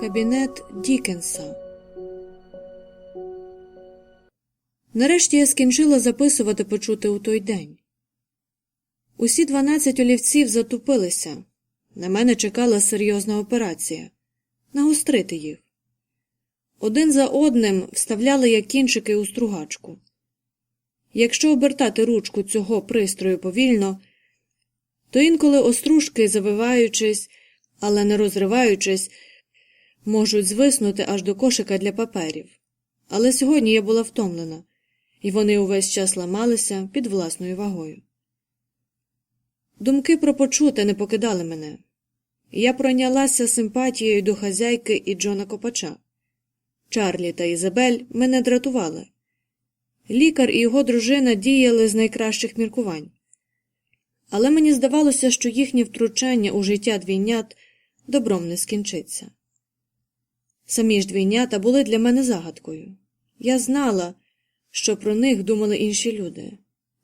Кабінет Дікенса. Нарешті я скінчила записувати почути у той день. Усі дванадцять олівців затупилися. На мене чекала серйозна операція нагострити їх. Один за одним вставляли я кінчики у стругачку. Якщо обертати ручку цього пристрою повільно, то інколи остружки, завиваючись, але не розриваючись, можуть звиснути аж до кошика для паперів. Але сьогодні я була втомлена, і вони увесь час ламалися під власною вагою. Думки про почуте не покидали мене. Я пройнялася симпатією до хазяйки і Джона Копача. Чарлі та Ізабель мене дратували. Лікар і його дружина діяли з найкращих міркувань. Але мені здавалося, що їхнє втручання у життя двійнят добром не скінчиться. Самі ж двійнята були для мене загадкою. Я знала, що про них думали інші люди.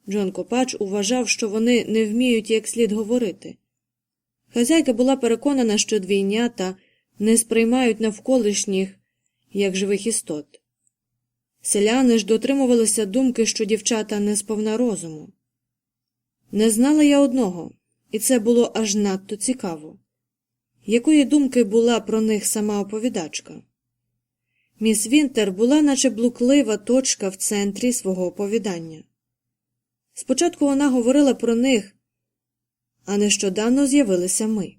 Джон Копач уважав, що вони не вміють як слід говорити. Хазяйка була переконана, що двійнята не сприймають навколишніх як живих істот. Селяни ж дотримувалися думки, що дівчата не сповна розуму. Не знала я одного, і це було аж надто цікаво. Якої думки була про них сама оповідачка? Міс Вінтер була, наче блуклива точка в центрі свого оповідання. Спочатку вона говорила про них, а нещодавно з'явилися ми.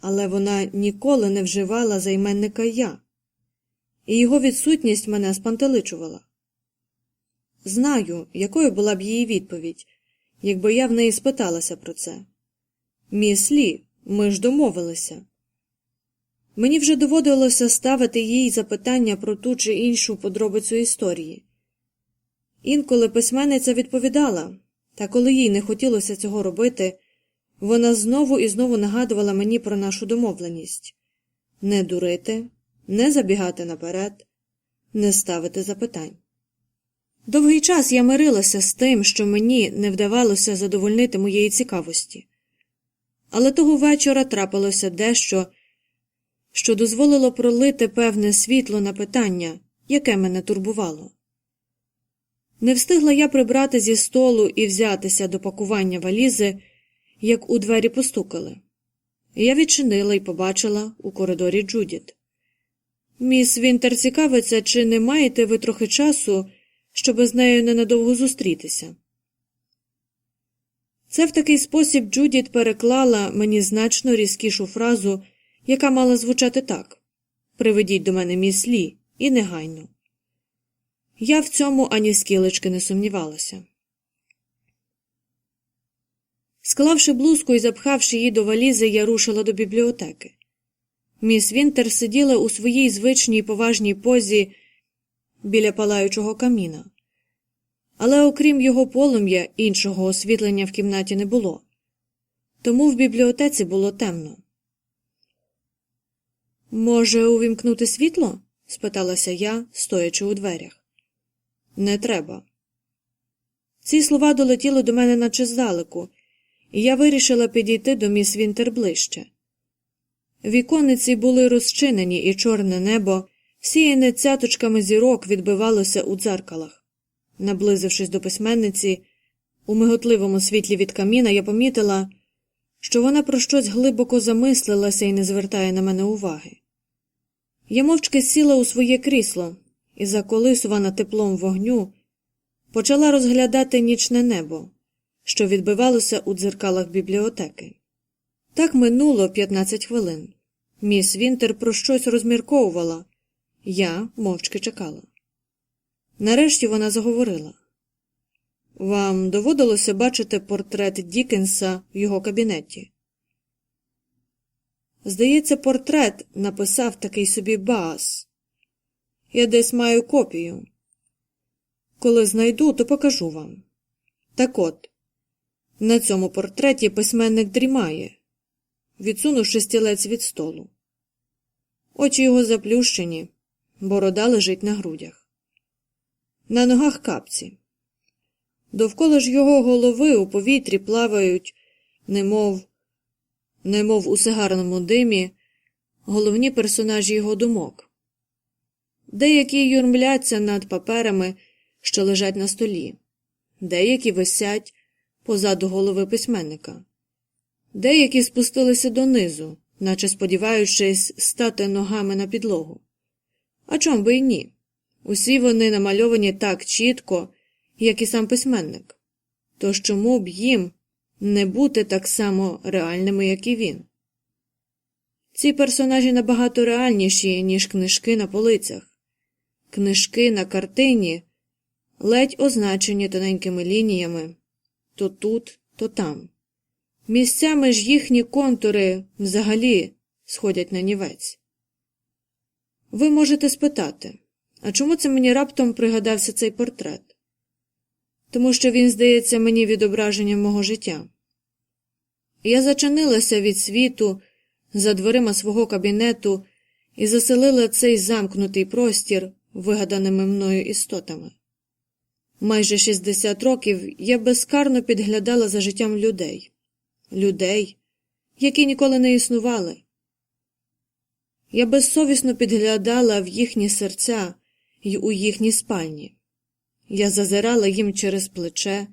Але вона ніколи не вживала займенника я, і його відсутність мене спантеличувала. Знаю, якою була б її відповідь, якби я в неї спиталася про це. Міс Лі, ми ж домовилися. Мені вже доводилося ставити їй запитання про ту чи іншу подробицю історії. Інколи письменниця відповідала, та коли їй не хотілося цього робити, вона знову і знову нагадувала мені про нашу домовленість не дурити, не забігати наперед, не ставити запитань. Довгий час я мирилася з тим, що мені не вдавалося задовольнити моєї цікавості. Але того вечора трапилося дещо, що дозволило пролити певне світло на питання, яке мене турбувало. Не встигла я прибрати зі столу і взятися до пакування валізи, як у двері постукали. Я відчинила і побачила у коридорі Джудіт. Міс Вінтер цікавиться, чи не маєте ви трохи часу, щоб з нею ненадовго зустрітися. Це в такий спосіб Джудіт переклала мені значно різкішу фразу, яка мала звучати так Приведіть до мене міс Лі, і негайно. Я в цьому ані скілечки не сумнівалася. Склавши блузку і запхавши її до валізи, я рушила до бібліотеки. Міс Вінтер сиділа у своїй звичній поважній позі біля палаючого каміна. Але окрім його полум'я, іншого освітлення в кімнаті не було. Тому в бібліотеці було темно. Може, увімкнути світло? спиталася я, стоячи у дверях. Не треба. Ці слова долетіли до мене наче здалеку, і я вирішила підійти до міс Вінтер ближче. Віконниці були розчинені, і чорне небо, всіяне цяточками зірок, відбивалося у дзеркалах. Наблизившись до письменниці, у миготливому світлі від каміна, я помітила, що вона про щось глибоко замислилася і не звертає на мене уваги. Я мовчки сіла у своє крісло і, заколисувана теплом вогню, почала розглядати нічне небо, що відбивалося у дзеркалах бібліотеки. Так минуло 15 хвилин. Міс Вінтер про щось розмірковувала, я мовчки чекала. Нарешті вона заговорила Вам доводилося бачити портрет Дікенса в його кабінеті? Здається, портрет написав такий собі Баас. Я десь маю копію. Коли знайду, то покажу вам. Так от, на цьому портреті письменник дрімає, відсунувши стілець від столу. Очі його заплющені, борода лежить на грудях. на ногах капці. Довкола ж його голови у повітрі плавають, немов, немов у сигарному димі, головні персонажі його думок. Деякі юрмляться над паперами, що лежать на столі, деякі висять позаду голови письменника, деякі спустилися донизу, наче сподіваючись стати ногами на підлогу. А чом би й ні? Усі вони намальовані так чітко, як і сам письменник. Тож чому б їм не бути так само реальними, як і він? Ці персонажі набагато реальніші, ніж книжки на полицях. Книжки на картині ледь означені тоненькими лініями то тут, то там. Місцями ж їхні контури взагалі сходять на нівець. Ви можете спитати, а чому це мені раптом пригадався цей портрет? Тому що він здається мені відображенням мого життя. Я зачинилася від світу за дверима свого кабінету і заселила цей замкнутий простір вигаданими мною істотами. Майже 60 років я безкарно підглядала за життям людей, людей, які ніколи не існували. Я безсовісно підглядала в їхні серця й у їхні спальні. Я зазирала їм через плече,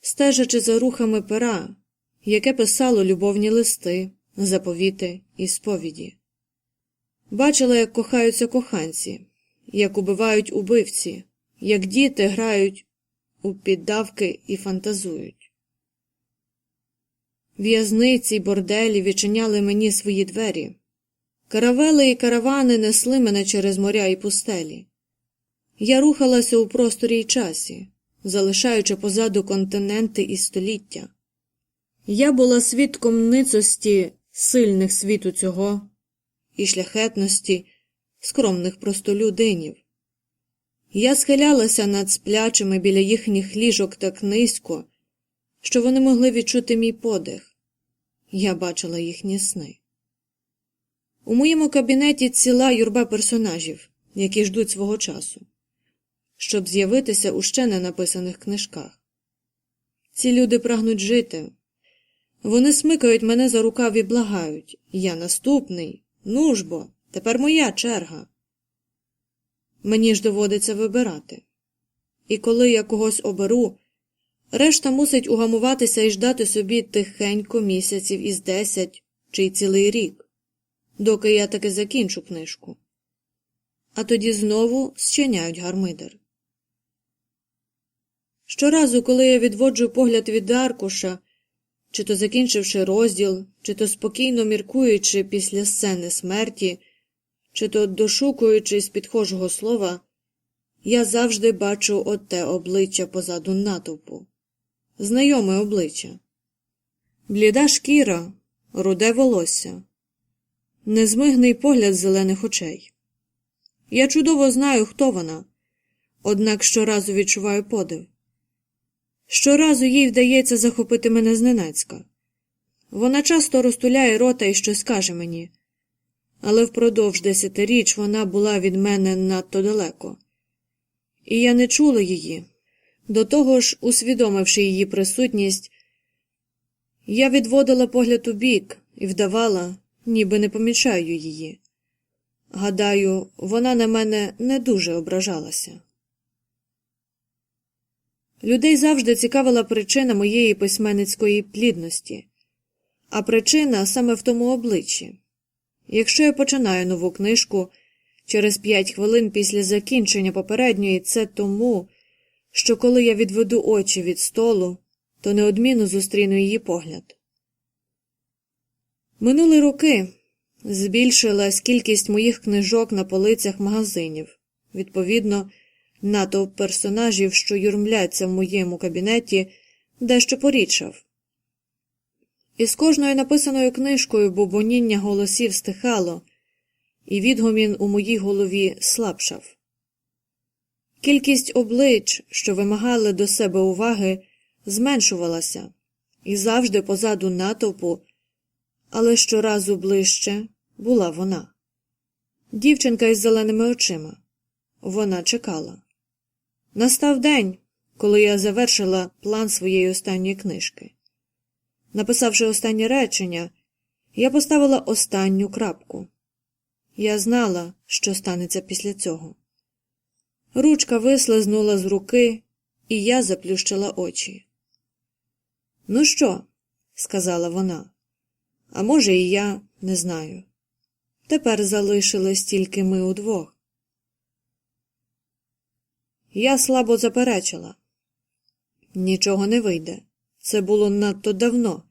стежачи за рухами пера, яке писало любовні листи, заповіти і сповіді. Бачила, як кохаються коханці, як убивають убивці, як діти грають у піддавки і фантазують. В'язниці й борделі відчиняли мені свої двері. Каравели і каравани несли мене через моря і пустелі. Я рухалася у просторі й часі, залишаючи позаду континенти і століття. Я була свідком ницості сильних світу цього і шляхетності скромних простолюдинів. Я схилялася над сплячими біля їхніх ліжок так низько, що вони могли відчути мій подих. Я бачила їхні сни. У моєму кабінеті ціла юрба персонажів, які ждуть свого часу, щоб з'явитися у ще не написаних книжках. Ці люди прагнуть жити. Вони смикають мене за рукав і благають Я наступний. Ну ж бо, тепер моя черга. Мені ж доводиться вибирати. І коли я когось оберу, решта мусить угамуватися і ждати собі тихенько місяців із десять чи й цілий рік доки я таки закінчу книжку. А тоді знову зчиняють гармидер. Щоразу, коли я відводжу погляд від аркуша, чи то закінчивши розділ, чи то спокійно міркуючи після сцени смерті, чи то дошукуючись підхожого слова, я завжди бачу оте обличчя позаду натовпу, знайоме обличчя, бліда шкіра, руде волосся, незмигний погляд зелених очей. Я чудово знаю, хто вона, однак щоразу відчуваю подив. Щоразу їй вдається захопити мене зненацька. Вона часто розтуляє рота і щось каже мені, але впродовж десятиріч вона була від мене надто далеко, і я не чула її. До того ж, усвідомивши її присутність, я відводила погляд у бік і вдавала, ніби не помічаю її. Гадаю, вона на мене не дуже ображалася. Людей завжди цікавила причина моєї письменницької плідності, а причина саме в тому обличчі. Якщо я починаю нову книжку через п'ять хвилин після закінчення попередньої, це тому, що коли я відведу очі від столу, то неодмінно зустріну її погляд. Минули роки збільшилась кількість моїх книжок на полицях магазинів, відповідно, натовп персонажів, що юрмляться в моєму кабінеті, дещо порічав. І з кожною написаною книжкою бубоніння голосів стихало, і відгомін у моїй голові слабшав. Кількість облич, що вимагали до себе уваги, зменшувалася, і завжди позаду натовпу але щоразу ближче була вона. Дівчинка із зеленими очима. Вона чекала. Настав день, коли я завершила план своєї останньої книжки. Написавши останнє речення, я поставила останню крапку. Я знала, що станеться після цього. Ручка вислизнула з руки, і я заплющила очі. Ну що? сказала вона. А може, і я не знаю. Тепер залишились тільки ми удвох. Я слабо заперечила. Нічого не вийде. Це було надто давно.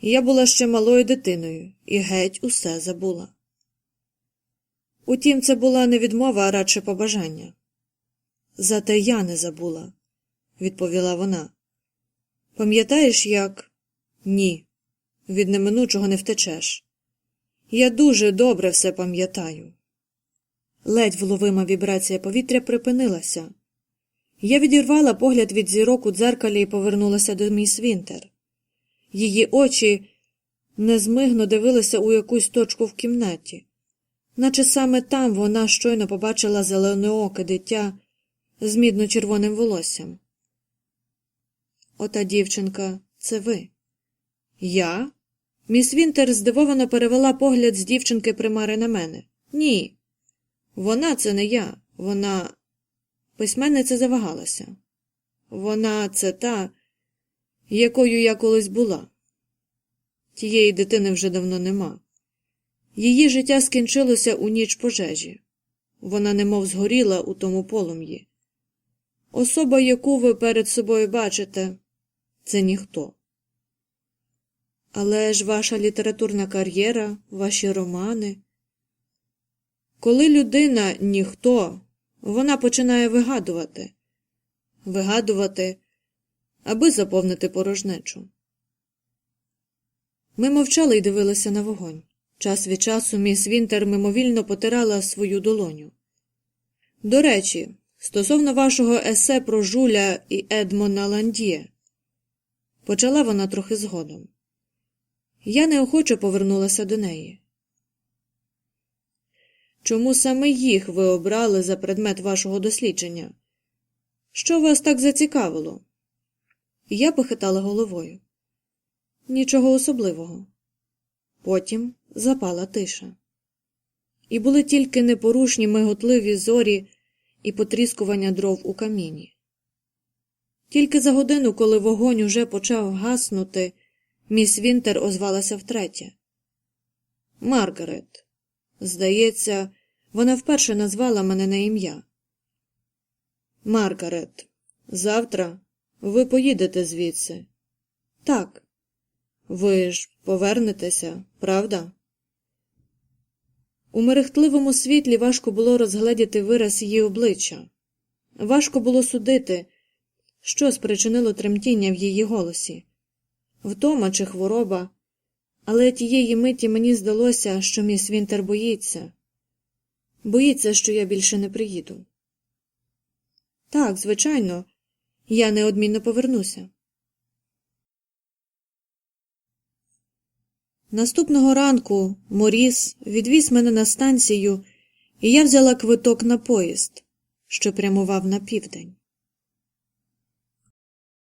Я була ще малою дитиною і геть усе забула. Утім, це була не відмова, а радше побажання. Зате я не забула, відповіла вона. Пам'ятаєш, як? Ні, від неминучого не втечеш. Я дуже добре все пам'ятаю. Ледь вловима вібрація повітря припинилася. Я відірвала погляд від зірок у дзеркалі і повернулася до міс Вінтер. Її очі незмигно дивилися у якусь точку в кімнаті, наче саме там вона щойно побачила зеленооке дитя з мідно-червоним волоссям. Ота дівчинка, це ви. Я? Міс Вінтер здивовано перевела погляд з дівчинки примари на мене. Ні. Вона це не я. Вона. Письменниця завагалася. Вона це та, якою я колись була. Тієї дитини вже давно нема. Її життя скінчилося у ніч пожежі. Вона немов згоріла у тому полум'ї. Особа, яку ви перед собою бачите, це ніхто. Але ж ваша літературна кар'єра, ваші романи. Коли людина ніхто, вона починає вигадувати, вигадувати, аби заповнити порожнечу. Ми мовчали й дивилися на вогонь. Час від часу міс Вінтер мимовільно потирала свою долоню. До речі, стосовно вашого есе про Жуля і Едмона Ландіє, почала вона трохи згодом. Я неохоче повернулася до неї. Чому саме їх ви обрали за предмет вашого дослідження? Що вас так зацікавило? Я похитала головою. Нічого особливого. Потім запала тиша. І були тільки непорушні миготливі зорі і потріскування дров у каміні. Тільки за годину, коли вогонь уже почав гаснути, міс Вінтер озвалася втретє. Маргарет. Здається, вона вперше назвала мене на ім'я. Маргарет, завтра ви поїдете звідси. Так. Ви ж повернетеся, правда? У мерехтливому світлі важко було розгледіти вираз її обличчя. Важко було судити, що спричинило тремтіння в її голосі втома чи хвороба, але тієї миті мені здалося, що міс Вінтер боїться, боїться, що я більше не приїду. Так, звичайно, я неодмінно повернуся. Наступного ранку Моріс відвіз мене на станцію, і я взяла квиток на поїзд, що прямував на південь.